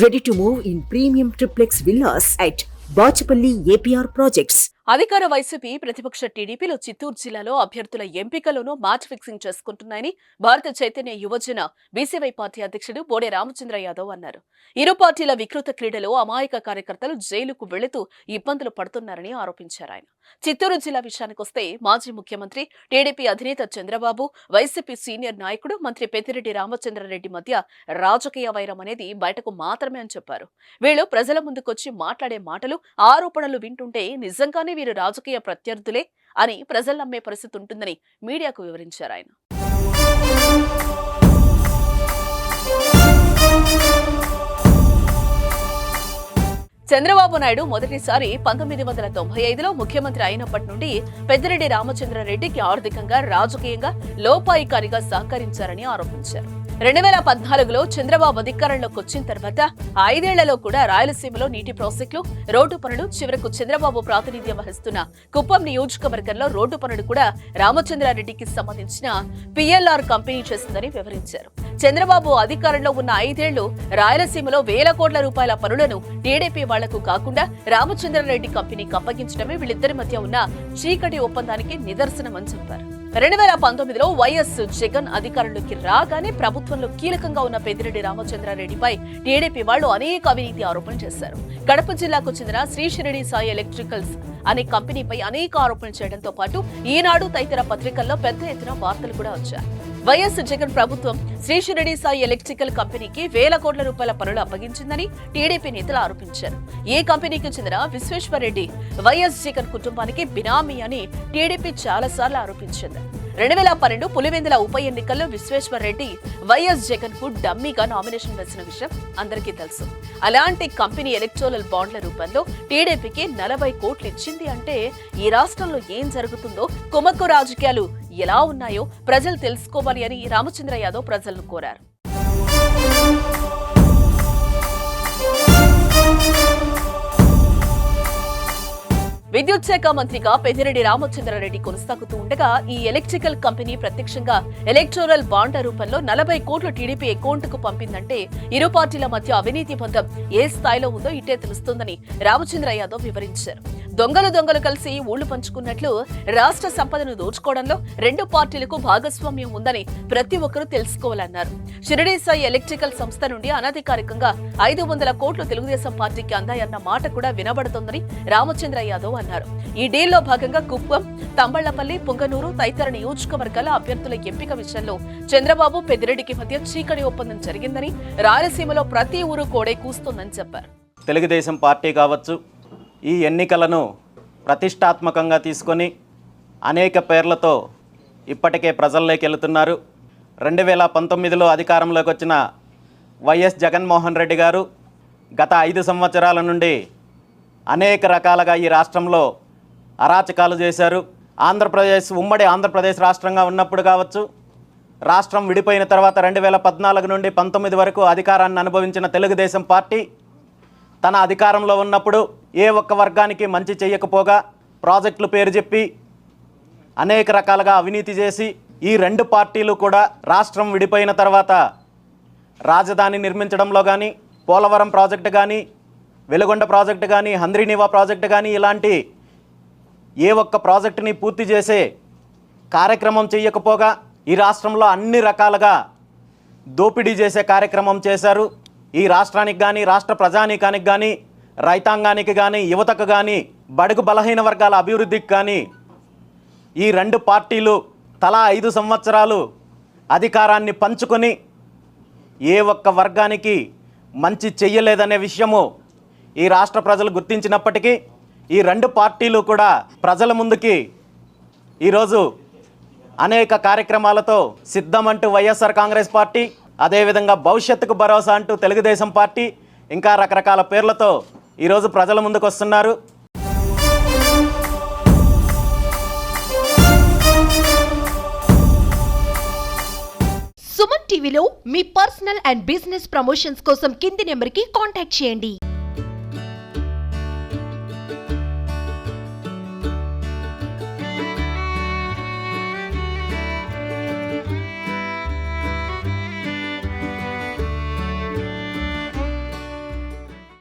Ready to move in premium triplex villas at Bachapalli APR Projects. అధికార వైసీపీ ప్రతిపక్ష టీడీపీలో చిత్తూరు జిల్లాలో అభ్యర్థుల ఎంపికలోనూ మ్యాచ్ ఫిక్సింగ్ చేసుకుంటున్నాయని భారత చైతన్య యువజన బీసీవై పార్టీ అధ్యక్షుడు బోడే రామచంద్ర యాదవ్ అన్నారు. ఇరు పార్టీల వికృత క్రీడలో అమాయక కార్యకర్తలు జైలుకు వెళుతూ ఇబ్బందులు పడుతున్నారని ఆరోపించారు ఆయన. చిత్తూరు జిల్లా విషయానికొస్తే మాజీ ముఖ్యమంత్రి టీడీపీ అధినేత చంద్రబాబు వైసీపీ సీనియర్ నాయకుడు మంత్రి పెద్దిరెడ్డి రామచంద్రారెడ్డి మధ్య రాజకీయ వైరం అనేది బయటకు మాత్రమే అని చెప్పారు. వీళ్ళు ప్రజల ముందుకొచ్చి మాట్లాడే మాటలు ఆరోపణలు వింటుంటే నిజంగానే వీరు రాజకీయ ప్రత్యర్థులే అని ప్రజలు నమ్మే పరిస్థితి ఉంటుందని మీడియాకు వివరించారు ఆయన. చంద్రబాబు నాయుడు మొదటిసారి పంతొమ్మిది వందల తొంభై ఐదులో ముఖ్యమంత్రి అయినప్పటి నుండి పెద్దిరెడ్డి రామచంద్రారెడ్డికి ఆర్థికంగా రాజకీయంగా లోపాయికారిగా సహకరించారని ఆరోపించారు. రెండు వేల పద్నాలుగులో చంద్రబాబు అధికారంలోకి వచ్చిన తర్వాత ఐదేళ్ళలో కూడా రాయలసీమలో నీటి ప్రాజెక్టులు రోడ్డు పనులు చివరకు చంద్రబాబు ప్రాతినిధ్యం వహిస్తున్న కుప్పం నియోజకవర్గంలో రోడ్డు పనులు కూడా రామచంద్రారెడ్డికి సంబంధించిన పిఎల్ఆర్ కంపెనీ చేసిందని వివరించారు. చంద్రబాబు అధికారంలో ఉన్న ఐదేళ్ళు రాయలసీమలో వేల కోట్ల రూపాయల పనులను టీడీపీ వాళ్ళకు కాకుండా రామచంద్రారెడ్డి కంపెనీకి అప్పగించడమే వీళ్ళిద్దరి మధ్య ఉన్న చీకటి ఒప్పందానికి నిదర్శనమని చెప్పారు. రెండు వేల పంతొమ్మిదిలో వైఎస్ జగన్ అధికారంలోకి రాగానే ప్రభుత్వంలో కీలకంగా ఉన్న పెద్దిరెడ్డి రామచంద్రారెడ్డిపై టీడీపీ వాళ్ళు అనేక అవినీతి ఆరోపణలు చేశారు. కడప జిల్లాకు చెందిన శ్రీషిరిడి సాయి ఎలక్ట్రికల్స్ అనే కంపెనీపై అనేక ఆరోపణలు చేయడంతో పాటు ఈనాడు తదితర పత్రికల్లో పెద్ద ఎత్తున వార్తలు కూడా వచ్చాయి. వైఎస్ జగన్ ప్రభుత్వం శ్రీషిరడి సాయి ఎలక్ట్రికల్ కంపెనీకి వేల కోట్ల రూపాయల పనులు అప్పగించిందని టీడీపీ నేతలు ఆరోపించారు. ఏ కంపెనీకి చెందిన విశ్వేశ్వరరెడ్డి వైఎస్ జగన్ కుటుంబానికి బినామీ అని టీడీపీ చాలాసార్లు ఆరోపించింది. రెండు వేల పన్నెండు పులివెందుల ఉప ఎన్నికల్లో విశ్వేశ్వరరెడ్డి వైఎస్ జగన్కు డమ్మీగా నామినేషన్ వేసిన విషయం అందరికీ తెలుసు. అలాంటి కంపెనీ ఎలక్ట్రోనల్ బాండ్ల రూపంలో టీడీపీకి నలభై కోట్లు ఇచ్చింది అంటే ఈ రాష్ట్రంలో ఏం జరుగుతుందో కుమక్కు రాజకీయాలు ఎలా ఉన్నాయో ప్రజలు తెలుసుకోవాలి అని రామచంద్ర యాదవ్ ప్రజలను కోరారు. విద్యుత్ శాఖ మంత్రిగా పెద్దిరెడ్డి రామచంద్రారెడ్డి కొనసాగుతూ ఉండగా ఈ ఎలక్ట్రికల్ కంపెనీ ప్రత్యక్షంగా ఎలక్టోరల్ బాండ్ల రూపంలో నలభై కోట్లు టీడీపీ అకౌంట్కు పంపిందంటే ఇరు పార్టీల మధ్య అవినీతి బంధం ఏ స్థాయిలో ఉందో ఇట్టే తెలుస్తుందని రామచంద్ర యాదవ్ వివరించారు. దొంగలు దొంగలు కలిసి ఊళ్ళు పంచుకున్నట్లు రాష్ట్ర సంపదను దోచుకోవడంలో రెండు పార్టీలకు భాగస్వామ్యం ఉందని ప్రతి ఒక్కరూ తెలుసుకోవాలన్నారు. షిరిడి సాయి ఎలక్ట్రికల్ సంస్థ నుండి అనధికారికంగా ఐదు వందల కోట్లు తెలుగుదేశం పార్టీకి అందాయన్న మాట కూడా వినబడుతోందని రామచంద్ర యాదవ్ అన్నారు. ఈ డీల్లో భాగంగా కుప్పం తంబళ్ళపల్లి పుంగనూరు తదితర నియోజకవర్గాల అభ్యర్థుల ఎంపిక విషయంలో చంద్రబాబు పెద్దిరెడ్డికి మధ్య చీకటి ఒప్పందం జరిగిందని రాయలసీమలో ప్రతి ఊరు కోడే కూస్తుందని చెప్పారు. తెలుగుదేశం పార్టీ కావచ్చు ఈ ఎన్నికలను ప్రతిష్టాత్మకంగా తీసుకొని అనేక పేర్లతో ఇప్పటికే ప్రజల్లోకి వెళుతున్నారు. రెండు వేల పంతొమ్మిదిలో అధికారంలోకి వచ్చిన వైఎస్ జగన్మోహన్ రెడ్డి గారు గత ఐదు సంవత్సరాల నుండి అనేక రకాలుగా ఈ రాష్ట్రంలో అరాచకాలు చేశారు. ఆంధ్రప్రదేశ్ ఉమ్మడి ఆంధ్రప్రదేశ్ రాష్ట్రంగా ఉన్నప్పుడు కావచ్చు రాష్ట్రం విడిపోయిన తర్వాత రెండు వేల పద్నాలుగు నుండి పంతొమ్మిది వరకు అధికారాన్ని అనుభవించిన తెలుగుదేశం పార్టీ తన అధికారంలో ఉన్నప్పుడు ఏ ఒక్క వర్గానికి మంచి చేయకపోగా ప్రాజెక్టులు పేరు చెప్పి అనేక రకాలుగా అవినీతి చేసి ఈ రెండు పార్టీలు కూడా రాష్ట్రం విడిపోయిన తర్వాత రాజధాని నిర్మించడంలో కానీ పోలవరం ప్రాజెక్టు కానీ వెలుగొండ ప్రాజెక్టు కానీ హంద్రీనివా ప్రాజెక్టు కానీ ఇలాంటి ఏ ఒక్క ప్రాజెక్టుని పూర్తి చేసే కార్యక్రమం చేయకపోగా ఈ రాష్ట్రంలో అన్ని రకాలుగా దోపిడీ చేసే కార్యక్రమం చేశారు. ఈ రాష్ట్రానికి కానీ రాష్ట్ర ప్రజానీకానికి కానీ రైతాంగానికి కానీ యువతకు కానీ బడుగు బలహీన వర్గాల అభివృద్ధికి కానీ ఈ రెండు పార్టీలు తలా ఐదు సంవత్సరాలు అధికారాన్ని పంచుకొని ఏ ఒక్క వర్గానికి మంచి చెయ్యలేదనే విషయము ఈ రాష్ట్ర ప్రజలు గుర్తించినప్పటికీ ఈ రెండు పార్టీలు కూడా ప్రజల ముందుకి ఈరోజు అనేక కార్యక్రమాలతో సిద్ధమంటూ వైఎస్ఆర్ కాంగ్రెస్ పార్టీ అదేవిధంగా భవిష్యత్తుకు భరోసా అంటూ తెలుగుదేశం పార్టీ ఇంకా రకరకాల పేర్లతో ఈరోజు ప్రజల ముందుకు వస్తున్నారు. సుమన్ టీవీలో మీ పర్సనల్ అండ్ బిజినెస్ ప్రమోషన్స్ కోసం కింది నెంబర్కి కాంటాక్ట్ చేయండి.